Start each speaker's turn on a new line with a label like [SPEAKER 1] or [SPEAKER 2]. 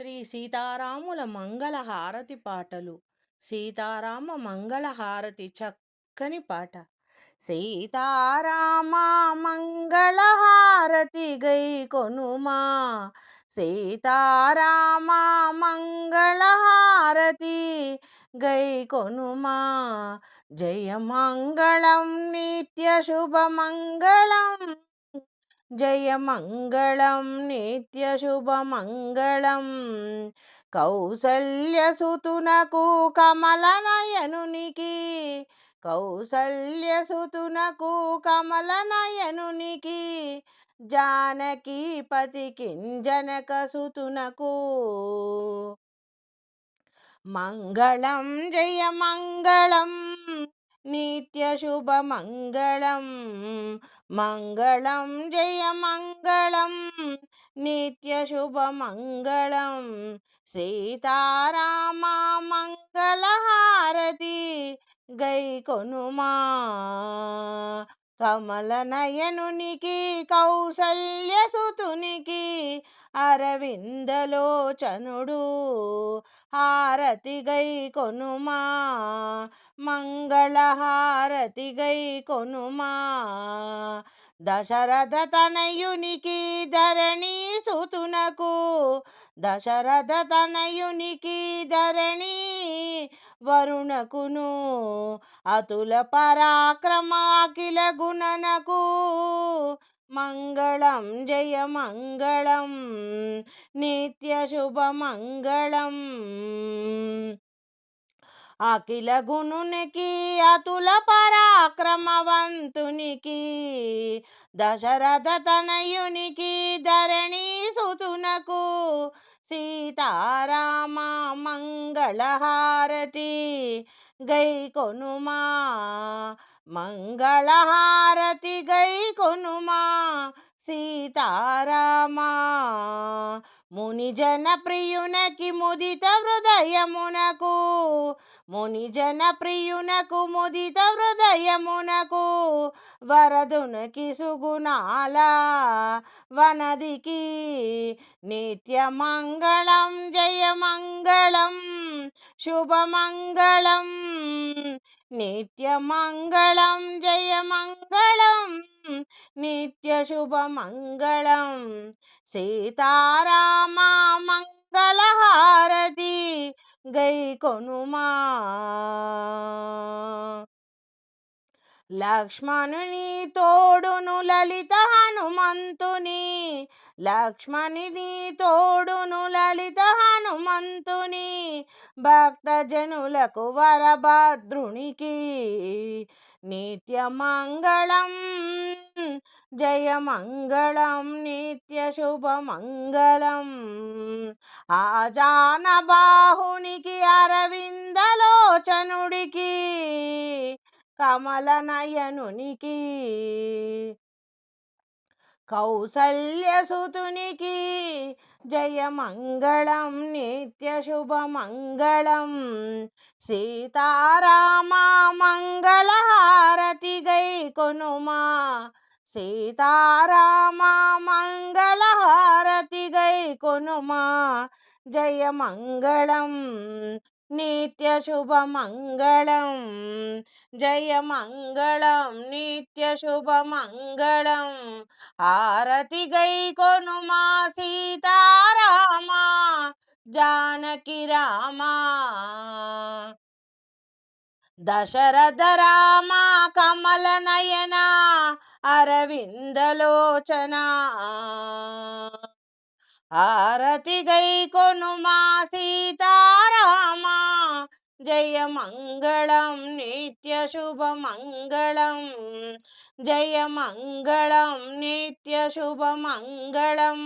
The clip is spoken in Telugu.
[SPEAKER 1] శ్రీ సీతారాముల మంగళహారతి పాటలు. సీతారామ మంగళహారతి చక్కని పాట. సీతారామ మంగళ హారతి గై కొనుమా. సీతారామ మంగళ హారతి గై కొనుమా. జయ మంగళం నిత్య శుభ జయమంగళం నిత్యశుభమంగళం కౌసల్యసుతునకు కమలనయనునికి కౌసల్యసుతునకు కమలనయనునికి జానకీ పతికింజనక సుతునకు మంగళం జయమంగళం నిత్యశుభమంగళం మంగళం జయమంగళం జయ మంగళం నిత్య శుభ మంగళం సీతారామ మంగళహారతి గై కొనుమా కమల నయనునికి కౌసల్యసుతునికి అరవిందలోచనుడు హారతి గై కొనుమా? మంగళహారతి గై కొనుమా? దశరథ తనయునికి ధరణి సుతునకు దశరథ తనయునికి ధరణి వరుణకును అతుల పరాక్రమ అఖిల గుణనకు మంగళం జయ మంగళం నిత్య శుభ మంగళం. అఖిల గుణునికి అతుల పరాక్రమవంతునికి దశరథ తనయునికి ధరణి సుతునకు సీతారామ మంగళహారతి గై కొనుమా మంగళహారతి గై కొనుమా సీతారామ. మునిజన ప్రియునకి ముదిత హృదయమునకు మునిజన ప్రియునకు ముదిత హృదయమునకు వరదునకి సుగుణాల వనదికి నిత్య మంగళం జయ మంగళం శుభమంగళం. నిత్యమంగళం జయమంగళం నిత్యశుభమంగళం. మంగళం సీతారామ మంగళహారతి గై కొనుమా. లక్ష్మణుని తోడును లలిత హనుమంతుని లక్ష్మణిని తోడును లలిత హనుమంతుని భక్తజనులకు వరభద్రునికి. నిత్య మంగళం జయ మంగళం నిత్య శుభ మంగళం ఆజాన బాహునికి అరవిందలోచనుడికి కమల నయనునికి కౌసల్యసుతునికి జయమంగళం నిత్యశుభమంగళం. సీతారామా మంగళహారతి గై కొనుమా సీతారామా మంగళహారతి గై కొనుమా జయమంగళం మంగళం నిత్య శుభ మంగళం జయ మంగళం నిత్య శుభ మంగళం హారతి గై కొనుమా సీతారామా జానకి రామా. దశరథ రామ కమల నయన అరవిందలోచనా హారతి గై కొనుమా సీతారామా. జయ మంగళం నిత్య శుభ మంగళం. జయ మంగళం నిత్య శుభ మంగళం.